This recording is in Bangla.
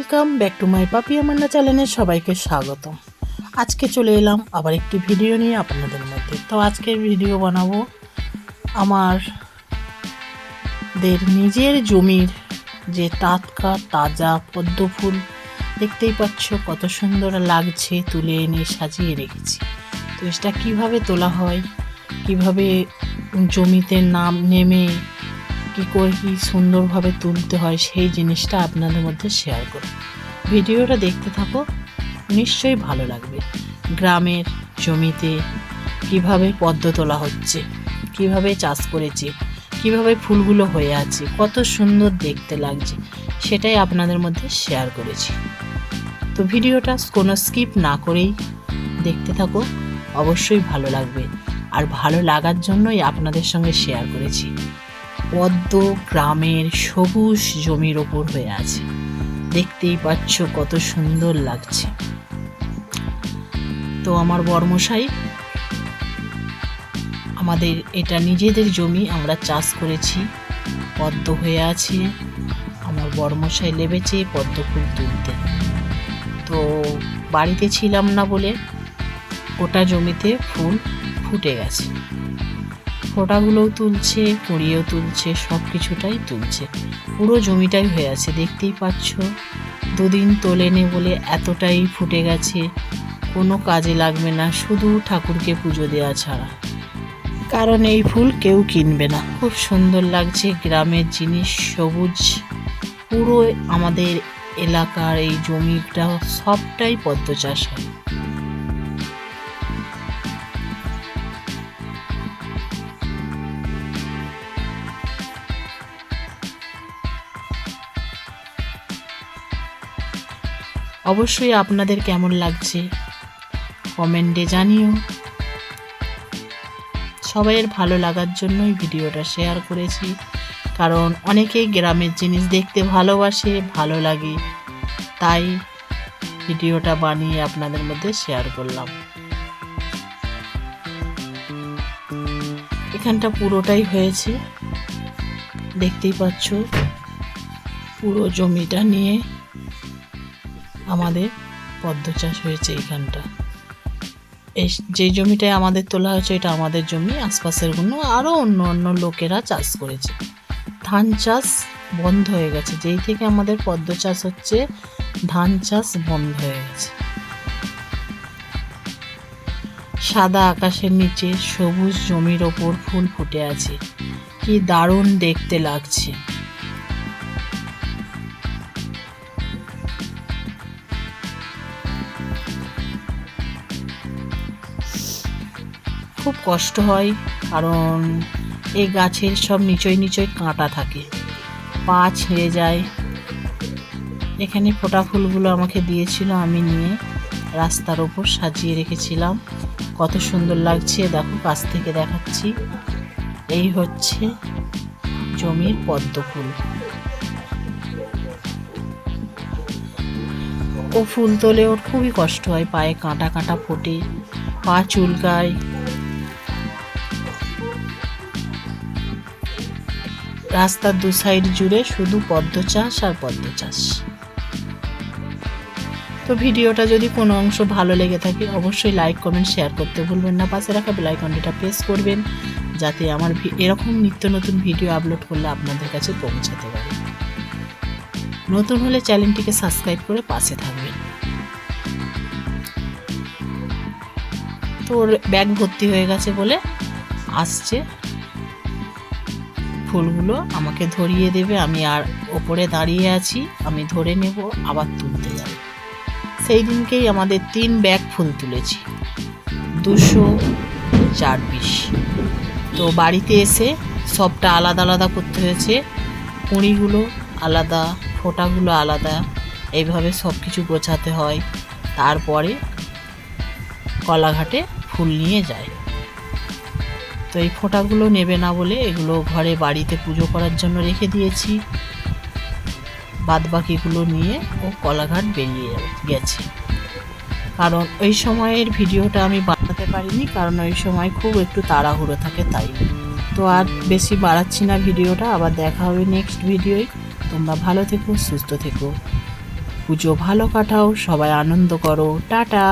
ওয়েলকাম ব্যাক টু মাই পাপি আমান্না চ্যানেলে সবাইকে স্বাগত আজকে চলে এলাম আবার একটি ভিডিও নিয়ে আপনাদের মধ্যে। তো আজকের ভিডিও বানাবো আমার দের নিজের জমির যে টাটকা, তাজা পদ্ম ফুল। দেখতেই পাচ্ছ কত সুন্দর লাগছে, তুলে এনে সাজিয়ে রেখেছি। তো এটা কীভাবে তোলা হয়, কীভাবে জমিতে নাম নেমে কী করে কি সুন্দরভাবে তুলতে হয় সেই জিনিসটা আপনাদের মধ্যে শেয়ার করব ভিডিওটা দেখতে থাকো, নিশ্চয়ই ভালো লাগবে। গ্রামের জমিতে কীভাবে পদ্ম তোলা হচ্ছে, কীভাবে চাষ করেছে, কীভাবে ফুলগুলো হয়ে আছে, কত সুন্দর দেখতে লাগছে, সেটাই আপনাদের মধ্যে শেয়ার করেছি। তো ভিডিওটা কোনো স্কিপ না করেই দেখতে থাকো, অবশ্যই ভালো লাগবে। আর ভালো লাগার জন্যই আপনাদের সঙ্গে শেয়ার করেছি। পদ্ম গ্রামের সবুজ জমির ওপর হয়ে আছে। দেখতেই পাচ্ছ কত সুন্দর লাগছে। তো আমার বর্মশাই, আমাদের এটা নিজেদের জমি, আমরা চাষ করেছি। পদ্ম হয়ে আছে, আমার বর্মশাই লেবেছে পদ্ম ফুল তুলতে। তো বাড়িতে ছিলাম না বলে গোটা জমিতে ফুল ফুটে গেছে। ফোটাগুলোও তুলছে কুড়িয়েও তুলছে সব কিছুটাই তুলছে। পুরো জমিটাই হয়ে আছে, দেখতেই পাচ্ছ? দুদিন তোলেনি বলে এতটাই ফুটে গেছে, কোনো কাজে লাগবে না, শুধু ঠাকুরকে পুজো দেওয়া ছাড়া। কারণ এই ফুল কেউ কিনবে না। খুব সুন্দর লাগছে গ্রামের জিনিস সবুজ। পুরো আমাদের এলাকার এই জমিটা সবটাই পদ্ম চাষ হয়। অবশ্যই আপনাদের কেমন লাগছে? কমেন্টে জানিও। সবাইয়ের ভালো লাগার জন্যই ভিডিওটা শেয়ার করেছি। কারণ অনেকেই গ্রামের জিনিস দেখতে ভালোবাসে, ভালো লাগে। তাই ভিডিওটা বানিয়ে আপনাদের মধ্যে শেয়ার করলাম। এখানটা পুরোটাই হয়েছে। দেখতেই পাচ্ছ, পুরো জমিটা নিয়ে আমাদের পদ্ম চাষ হয়েছে এইখানটা। এই যে জমিটায় আমাদের তোলা হয়েছে, এটা আমাদের জমি, আশপাশের আশপাশেরগুলো আরও অন্য অন্য লোকেরা চাষ করেছে। ধান চাষ বন্ধ হয়ে গেছে, যেই থেকে আমাদের পদ্ম চাষ হচ্ছে, ধান চাষ বন্ধ হয়ে গেছে। সাদা আকাশের নিচে সবুজ জমির ওপর ফুল ফুটে আছে। কি দারুণ দেখতে লাগছে। খুব কষ্ট হয়, কারণ এই গাছের সব নিচয় নিচয় কাঁটা থাকে। পা ছিঁড়ে যায়। এখানে ফোটা ফুলগুলো আমাকে দিয়েছিল, আমি নিয়ে রাস্তার ওপর সাজিয়ে রেখেছিলাম। কত সুন্দর লাগছে, দেখো, কাছ থেকে দেখাচ্ছি। এই হচ্ছে জমির পদ্ম ফুল। ও ফুল তোলে, ওর খুবই কষ্ট হয় পায়ে কাঁটা কাঁটা ফোটে, পা চুলকায়। রাস্তার দু সাইড জুড়ে শুধু পদ্ম চাষ আর পদ্ম চাষ। তো ভিডিওটা যদি কোনো অংশ ভালো লেগে থাকে, অবশ্যই লাইক কমেন্ট শেয়ার করতে ভুলবেন না। পাশে রাখা বেলাইকনটিটা প্রেস করবেন, যাতে আমার এরকম নিত্য নতুন ভিডিও আপলোড করলে আপনাদের কাছে পৌঁছাতে পারে। নতুন হলে চ্যানেলটিকে সাবস্ক্রাইব করে পাশে থাকবেন। তো ওর ব্যাগ ভর্তি হয়ে গেছে বলে আসছে। ফুলগুলো আমাকে ধরিয়ে দেবে, আমি আর ওপরে দাঁড়িয়ে আছি, আমি ধরে নেব, আবার তুলতে যাব। সেই দিনকেই আমাদের তিন ব্যাগ ফুল তুলেছি। দুশো চার পিস তো বাড়িতে এসে সবটা আলাদা আলাদা করতে হয়েছে। কুঁড়িগুলো আলাদা ফোঁটাগুলো আলাদা। এইভাবে সব কিছু গোছাতে হয়। তারপরে কলাঘাটে ফুল নিয়ে যায়। তো এই ফোঁটাগুলো নেবে না বলে এগুলো ঘরে বাড়িতে পুজো করার জন্য রেখে দিয়েছি। বাদ বাকিগুলো নিয়ে ও কলাঘাট বেরিয়ে গেছে। কারণ ওই সময়ের ভিডিওটা আমি বানাতে পারিনি, কারণ ওই সময় খুব একটু তাড়াহুড়ো থাকে তাই। তো আর বেশি বাড়াচ্ছি না ভিডিওটা, আবার দেখা হবে নেক্সট ভিডিওয়। তোমরা ভালো থেকো সুস্থ থেকো। পুজো ভালো কাটাও সবাই আনন্দ করো। টাটা!